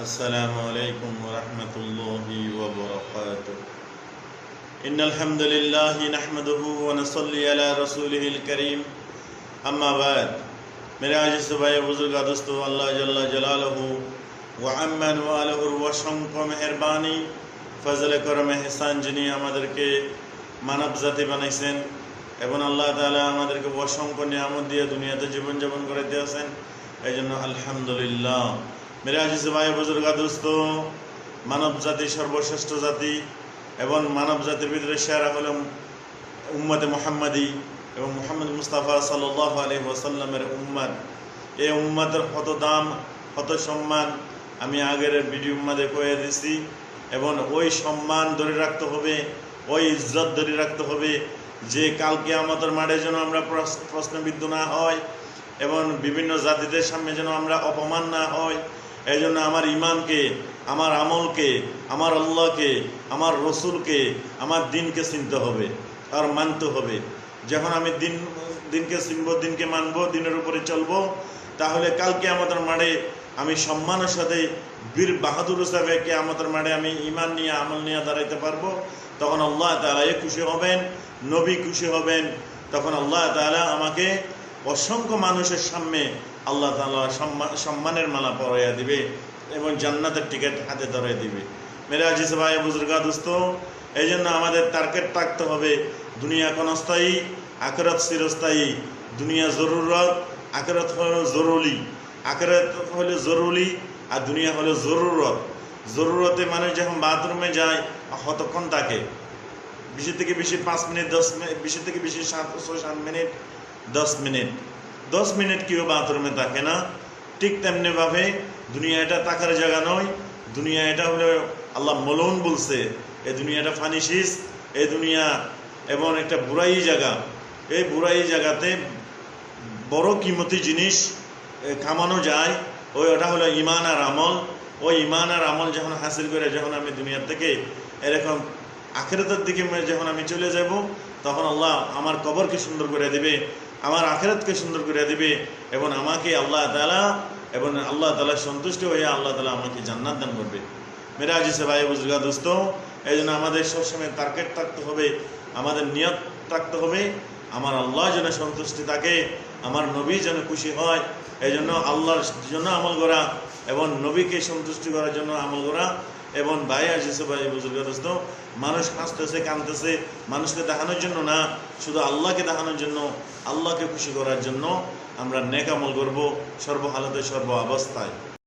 السلام علیکم ورحمۃ اللہ وبرکاتہ۔ ان الحمد للہ نحمده ونصلي علی رسوله الكریم اما بعد، میرے آج صبح بزرگ دوستو، اللہ جل جلالہ وعمن والہ الوشم کو مہربانی، فضل کرم احسان جنی আমাদেরকে মানব জাতি বানাইছেন এবং আল্লাহ তালা আমাদেরকে অসংখ্য নিয়ামত দিয়ে দুনিয়াতে জীবনযাপন করে দিয়েছেন এই জন্য আলহামদুলিল্লাহ মেরে ভাই বুজুর্গা দোস্ত মানব জাতি সর্বশ্রেষ্ঠ জাতি এবং মানব জাতির ভিতরে সেরা হল উম্মতে মোহাম্মদী এবং মোহাম্মদ মুস্তাফা সাল্লাহ আলী ওসাল্লামের উম্মাদ এই উম্মাদের কত দাম কত সম্মান আমি আগের ভিডিও উম্মাদে কয়ে দিছি এবং ওই সম্মান ধরে রাখতে হবে ওই ইজ্জত ধরে রাখতে হবে যে কালকে আমাদের মাঠে যেন আমরা প্রশ- প্রশ্নবিদ্ধ না হয় এবং বিভিন্ন জাতিদের সামনে যেন আমরা অপমান না হয় এই জন্য আমার ইমানকে আমার আমলকে, আমার আল্লাহকে, আমার রসুলকে, আমার দিনকে চিনতে হবে আর মানতে হবে। যখন আমি দিন, দিনকে চিনব, দিনকে মানবো, দিনের উপরে চলবো, তাহলে কালকে আমাদের মাঠে আমি সম্মানের সাথে বীর বাহাদুর হিসাবে কে আমাদের মাঠে আমি ইমান নিয়ে, আমল নিয়ে দাঁড়াইতে পারব। তখন আল্লাহ তালা খুশি হবেন, নবী খুশি হবেন। তখন আল্লাহ তালা আমাকে অসংখ্য মানুষের সামনে আল্লাহ তালা সম্মান সম্মানের মালা পরাইয়া দিবে এবং জান্নাতের টিকিট হাতে ধরাই দিবে। মেরে আজিজ ভাই, বুজুর্গা, দোস্ত এই জন্য আমাদের টার্গেট থাকতে হবে দুনিয়া ক্ষণস্থায়ী আখরাত চিরস্থায়ী। দুনিয়া জরুরত, আখরাত হলো জরুরি। আখরাত হলো জরুরি আর দুনিয়া হলো জরুরত। জরুরতে মানুষ যখন বাথরুমে যায়, কতক্ষণ থাকে? বেশি থেকে বেশি পাঁচ মিনিট, দশ মিনিট, বেশি থেকে বেশি সাত, ছয়, সাত মিনিট দশ মিনিট। দশ মিনিট কেউ বাথরুমে থাকে না? ঠিক তেমনিভাবে দুনিয়া এটা তাকার জায়গা নয়। দুনিয়া এটা হলো আল্লাহ মলন বলছে এই দুনিয়াটা ফানিসিস এই দুনিয়া এবং একটা বুড়াই জায়গা। এই বুড়াই জায়গাতে বড় কিমতি জিনিস কামানো যায়। ওই ওটা হলো ইমান আর আমল। ওই ইমান আর আমল যখন হাসিল করে যখন আমি দুনিয়ার থেকে এরকম আখেরাতের দিকে যখন আমি চলে যাব, তখন আল্লাহ আমার কবরকে সুন্দর করে দিবে। আমার আখেরাতকে সুন্দর করে দিবে এবং আমাকে আল্লাহ তালা এবং আল্লাহ তালা সন্তুষ্ট হয়ে আল্লাহ তালা আমাকে জান্নাত দান করবে। মেরা আজি সে ভাই বুজুর্গা, দোস্ত এই জন্য আমাদের সবসময় টার্গেট থাকতে হবে, আমাদের নিয়ত থাকতে হবে, আমার আল্লাহ যেন সন্তুষ্টি থাকে, আমার নবী যেন খুশি হয় এই জন্য আল্লাহর জন্য আমল করা এবং নবীকে সন্তুষ্টি করার জন্য আমল করা এবং ভাই আসছে ভাই, বুজুর্গ মানুষ হাসতেছে, কাঁদতেছে, মানুষকে দেখানোর জন্য না, শুধু আল্লাহকে দেখানোর জন্য, আল্লাহকে খুশি করার জন্য আমরা নেকামল করব করব, সর্বহালতে সর্ব অবস্থায়।